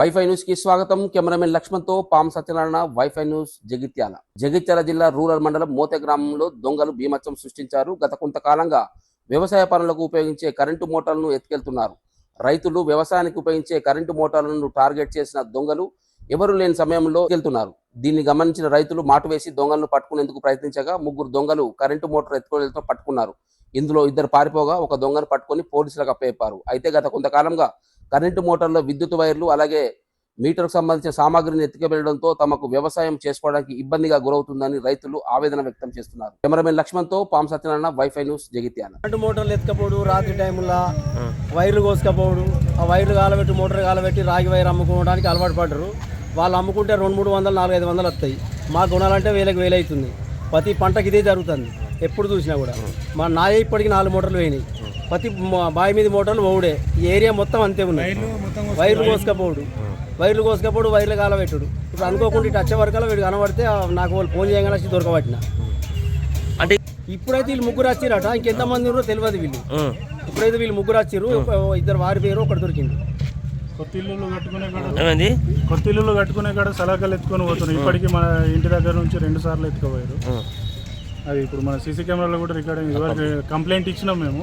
Wifi న్యూస్కి స్వాగతం. Cameraman లక్ష్మణ్తో పామ్ సత్యనారాయణ వైఫై న్యూస్ జగిత్యాల. జగిత్యాల జిల్లా రూరల్ మండలం మోతే గ్రామంలో దొంగలు భీమత్సం సృష్టించారు. గత కొంతకాలంగా వ్యవసాయ పనులకు ఉపయోగించే కరెంటు మోటార్లను ఎత్తుకెళ్తున్నారు. రైతులు వ్యవసాయానికి ఉపయోగించే కరెంటు మోటార్లను టార్గెట్ చేసిన దొంగలు ఎవరు లేని సమయంలో వెళ్తున్నారు దీన్ని గమనించిన రైతులు మాటు వేసి దొంగలను పట్టుకునేందుకు ప్రయత్నించగా ముగ్గురు దొంగలు కరెంటు మోటార్ ఎత్తుకోవడంతో పట్టుకున్నారు. ఇందులో ఇద్దరు పారిపోగా ఒక దొంగను పట్టుకొని పోలీసులకు అప్పేపారు అయితే గత కొంతకాలంగా కరెంటు మోటార్లో విద్యుత్ వైర్లు అలాగే మీటర్కు సంబంధించిన సామాగ్రిని ఎత్తుకెళ్ళడంతో తమకు వ్యవసాయం చేసుకోవడానికి ఇబ్బందిగా గురవుతుందని రైతులు ఆవేదన వ్యక్తం చేస్తున్నారు. Cameraman లక్ష్మణ్తో Pam Satyanarayana WiFi news Jagtial. Current మోటార్లు ఎత్తుకపోడు రాత్రి టైంలో వైర్లు కోసుకపోవడం ఆ వైర్లు కాలబెట్టి మోటార్ కాలబెట్టి రాగి వైర్ అమ్ముకోవడానికి అలవాటు పడ్డరు. వాళ్ళు అమ్ముకుంటే రెండు మూడు వందలు నాలుగు ఐదు వందలు వస్తాయి. మా గుణాలంటే వేలకు వేలవుతుంది ప్రతి పంటకి ఇదే జరుగుతుంది. ఎప్పుడు చూసినా కూడా. మా నాయ ఇప్పటికి నాలుగు మోటార్లు పోయినాయి ప్రతి బావి మీద మోటార్లు ఓడే ఈ ఏరియా మొత్తం అంతే ఉన్నాయి వైర్లు కోసుకపోడు వైర్లు కోసుకపోడు వైర్లు కాలబెట్టుడు. ఇప్పుడు అనుకోకుండా ఇటు వచ్చే వరకల్లా వీడు కనబడితే నాకు వాళ్ళు ఫోన్ చేయగానే వచ్చి దొరకబట్టిన. అంటే ఇప్పుడైతే వీళ్ళు ముగ్గురు వచ్చిరట ఇంకెంతమంది ఉన్నారో తెలియదు వీళ్ళు. ఇప్పుడైతే వీళ్ళు ముగ్గురు వచ్చిర్రు. ఒక- ఇద్దరు వారి పేరు ఒకటి దొరికింది కొత్త ఇల్లులు కట్టుకునే కాడ కొత్త ఇల్లులు కట్టుకునే కాడ సలహాలు ఎత్తుకొని పోతున్నాయి. ఇప్పటికీ మన ఇంటి దగ్గర నుంచి రెండు సార్లు ఎత్తుకోపోయారు. అది ఇప్పుడు మన సీసీ కెమెరాలో కూడా రికార్డింగ్ ఇదివరకు కంప్లైంట్ ఇచ్చినాం మేము.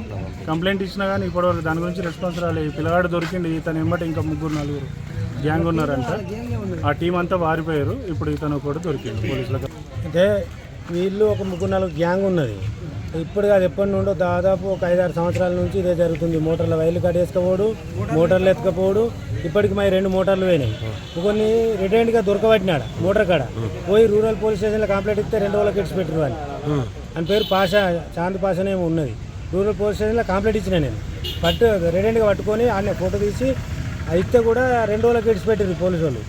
కంప్లైంట్ ఇచ్చినా కానీ ఇప్పటివరకు దాని గురించి రెస్పాన్స్ రాలేదు పిల్లగాడు దొరికింది ఇతను ఎంబట ఇంకా ముగ్గురు నలుగురు గ్యాంగ్ ఉన్నారంట. ఆ టీం అంతా వారిపోయారు. ఇప్పుడు ఇతను కూడా దొరికింది పోలీసులకు. అంటే వీళ్ళు ఒక ముగ్గురు నాలుగు గ్యాంగ్ ఉన్నది. ఇప్పుడు కాదు ఎప్పటి నుండో దాదాపు ఒక ఐదారు సంవత్సరాల నుంచి ఇదే జరుగుతుంది. మోటార్ల వైర్లు కట్టేసుకపోడు మోటార్లు ఎత్తుకపోడు. ఇప్పటికి మరి రెండు మోటార్లు పోయినాయి. కొన్ని రిటైర్డ్గా దొరకబట్టినాడు మోటార్ కాడ. పోయి రూరల్ పోలీస్ స్టేషన్లో కంప్లైంట్ ఇస్తే రెండు వాళ్ళకి ఇచ్చి పెట్టిన వాళ్ళు. అని పేరు పాషా చాంద్ పాషానే ఉన్నది. రూరల్ పోలీస్ స్టేషన్లో కంప్లైంట్ ఇచ్చిన నేను. పట్టు రిటైర్డ్గా పట్టుకొని ఆయన ఫోటో తీసి అది ఇస్తే కూడా రెండు రోజులకి ఇడిచిపెట్టారు పోలీసు వాళ్ళు.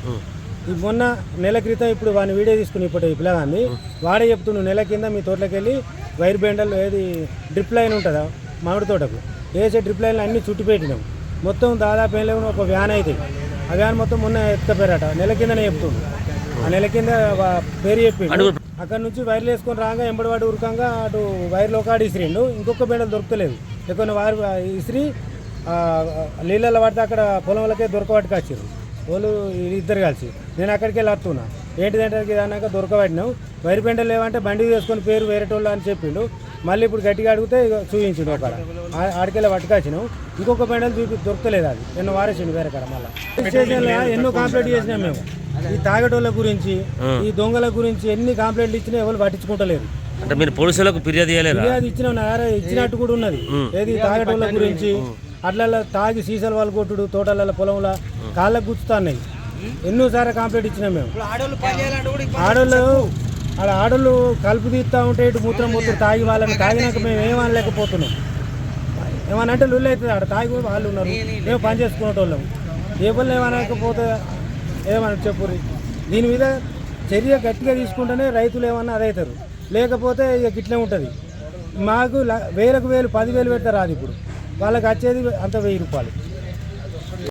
మొన్న నెల క్రితం ఇప్పుడు వాడిని వీడియో తీసుకుని ఇప్పుడు ఈ పిల్లగాన్ని వాడే చెప్తుండు నెల కింద మీ తోటలోకి వెళ్ళి వైర్ బెండల్ ఏది డ్రిప్ లైన్ ఉంటుందా? మామిడి తోటకు. వేసే డ్రిప్ లైన్లు అన్ని చుట్టి పెట్టినాం. మొత్తం దాదాపు ఏం ఒక వ్యాన్ అవుతుంది ఆ వ్యాన్ మొత్తం మొన్న ఎత్తుకపోయారట. నెల కిందనే చెప్తుండు. ఆ నెల కింద పేరు చెప్పిండు. అక్కడ నుంచి వైర్లు వేసుకొని రాగా ఎంబడివాడు ఉరకంగా అటు వైర్లో ఒక ఇసిరిండు ఇంకొక బెండలు దొరకలేదు ఎక్కువ వైర్ ఇసిరి నీళ్ళల్లో పడితే అక్కడ పొలంలకే దొరకబట్టుకొచ్చారు వాళ్ళు ఇద్దరు కలిసి. నేను అక్కడికి వెళ్ళి వస్తున్నా ఏంటిదంటే ఇది అన్నాక దొరకబడినావు వైర్ పెండలు లేవంటే బండి వేసుకొని పేరు వేరేటోళ్ళు అని చెప్పిండు. మళ్ళీ ఇప్పుడు గట్టిగా అడిగితే చూపించిండు ఒక ఆడికెళ్ళి పట్టుకొచ్చినావు ఇంకొక పెండలు చూపి దొరకలేదు అది. ఎన్నో వారేసిండు వేరే కాడ మళ్ళీ. స్టేషన్లో ఎన్నో కంప్లైంట్ చేసినాం మేము. ఈ తాగటోళ్ళ గురించి ఈ దొంగల గురించి ఎన్ని కంప్లైంట్లు ఇచ్చినా ఎవరు పట్టించుకుంటలేరు అంటే మీరు పోలీసులకు ఫిర్యాదు చేయలేరా ఫిర్యాదు ఇచ్చిన ఇచ్చినట్టు కూడా ఉన్నది. ఏది తాగటోళ్ళ గురించి అట్లా తాగి సీసాలు వాళ్ళు కొట్టుడు తోటల పొలంలో కాళ్ళకు గుచ్చుతున్నాయి. ఎన్నోసార్లు కంప్లైంట్ ఇచ్చినాం మేము. ఆడోళ్ళు ఆడ ఆడోళ్ళు కలుపు తీస్తా ఉంటే ఇటు మూత్రం మూత్రం తాగి వాళ్ళని తాగినాక మేము ఏమనలేకపోతున్నాం ఏమన్నా అంటే లొల్లి అవుతుంది ఆడ తాగి వాళ్ళు ఉన్నారు. మేము పని చేసుకునేటోళ్ళం. ఏ పనులు ఏమనకపోతే ఏమన్నా చెప్పుర్రి. దీని మీద చర్య గట్టిగా తీసుకుంటేనే రైతులు ఏమన్నా అదవుతారు లేకపోతే ఇక గిట్లే ఉంటుంది. మాకు వేలకు వేలు పదివేలు పెడతారు అది ఇప్పుడు. వాళ్ళకి వచ్చేది అంత వెయ్యి రూపాయలు.